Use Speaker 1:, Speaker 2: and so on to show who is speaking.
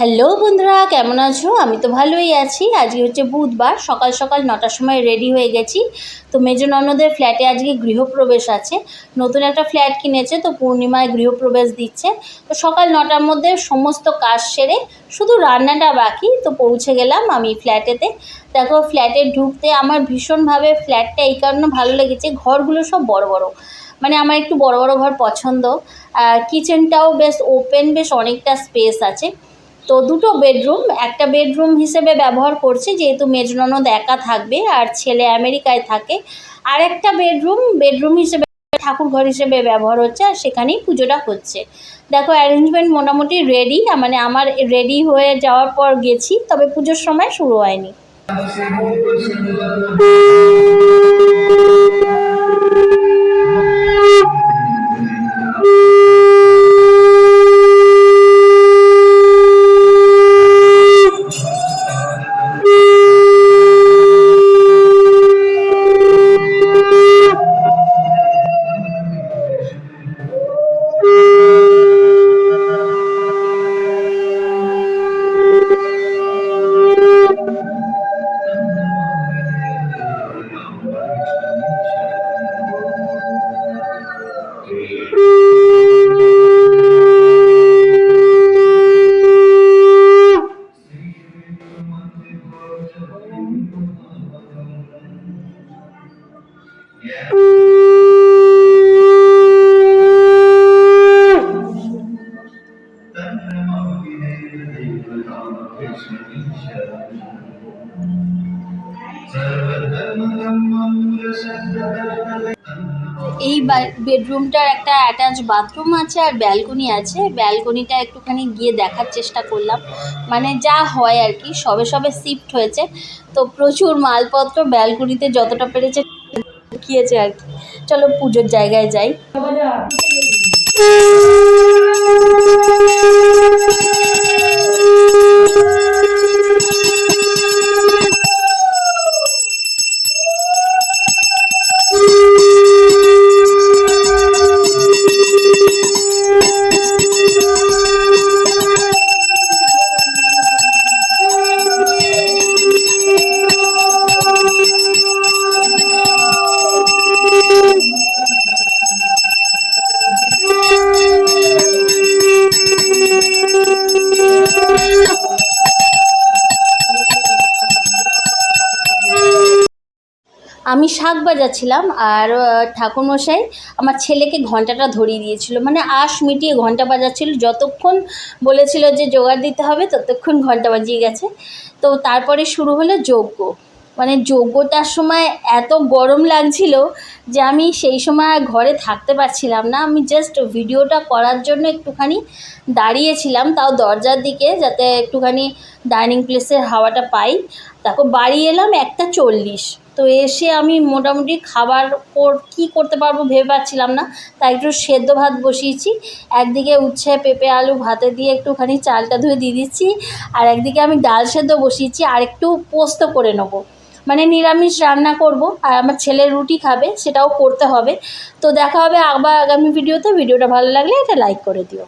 Speaker 1: Hello বন্ধুরা, কেমন আছো? আমি তো ভালোই আছি। আজকে হচ্ছে বুধবার, সকাল সকাল নটার সময় রেডি হয়ে গেছি। তো মেজো ননদের ফ্ল্যাটে আজকে গৃহপ্রবেশ আছে। নতুন একটা ফ্ল্যাট কিনেছে, তো পূর্ণিমায় গৃহপ্রবেশ দিচ্ছে। তো সকাল নটার মধ্যে সমস্ত কাজ সেরে শুধু রান্নাটা বাকি, তো পৌঁছে গেলাম আমি ফ্ল্যাটেতে দেখো ফ্ল্যাটে ঢুকতে আমার ভীষণভাবে ফ্ল্যাটটা এই কারণে ভালো লেগেছে, ঘরগুলো সব বড় বড়। মানে আমার একটু বড় বড় ঘর পছন্দ। কিচেনটাও বেশ ওপেন বেশ অনেকটা স্পেস আছে। তো দুটো বেডরুম একটা বেডরুম হিসেবে ব্যবহার করছে, যেহেতু মেজ ননদ একা থাকবে আর ছেলে আমেরিকায় থাকে। আর একটা বেডরুম বেডরুম হিসেবে ঠাকুর ঘর হিসেবে ব্যবহার হচ্ছে আর সেখানেই পুজোটা হচ্ছে। দেখো অ্যারেঞ্জমেন্ট মোটামুটি রেডি মানে আমার রেডি হয়ে যাওয়ার পর গেছি, তবে পুজোর সময় শুরু হয়নি। এই বেডরুমটার একটা অ্যাটাচ বাথরুম আছে আর ব্যালকনি আছে। ব্যালকনিটা একটুখানি গিয়ে দেখার চেষ্টা করলাম। মানে যা হয় আর কি, সবে সবে শিফট হয়েছে। তো প্রচুর মালপত্র ব্যালকনিতে যতটা পেরেছে ঢুকিয়েছে আর কি। চলো পুজোর জায়গায় যাই। আমি শাক বাজাচ্ছিলাম আর ঠাকুরমশাই আমার ছেলেকে ঘন্টাটা ধরিয়ে দিয়েছিল। মানে আশ মিটিয়ে ঘণ্টা বাজাচ্ছিল। যতক্ষণ বলেছিল যে জোগাড় দিতে হবে, ততক্ষণ ঘণ্টা বাজিয়ে গেছে। তো তারপরে শুরু হলো যজ্ঞ। মানে যজ্ঞটার সময় এত গরম লাগছিল যে আমি সেই সময় ঘরে থাকতে পারছিলাম না। আমি জাস্ট ভিডিওটা করার জন্য একটুখানি দাঁড়িয়েছিলাম, তাও দরজার দিকে, যাতে একটুখানি ডাইনিং প্লেসের হাওয়াটা পাই। তারপর বাড়ি এলাম একটা চল্লিশ। তো এসে আমি মোটামুটি খাবার কী করতে পারব ভেবে পাচ্ছিলাম না। তাই একটু সেদ্ধ ভাত বসিয়েছি, একদিকে উচ্ছে, পেঁপে, আলু ভাতে দিয়ে একটুখানি চালটা ধুয়ে দিয়ে দিচ্ছি, আর একদিকে আমি ডাল সেদ্ধ বসিয়েছি, আর একটু পোস্ত করে নেব। মানে নিরামিষ রান্না করব, আর আমার ছেলে রুটি খাবে, সেটাও করতে হবে। তো দেখা হবে আবার আগামী ভিডিওতে। ভিডিওটা ভালো লাগলে এটা লাইক করে দিও।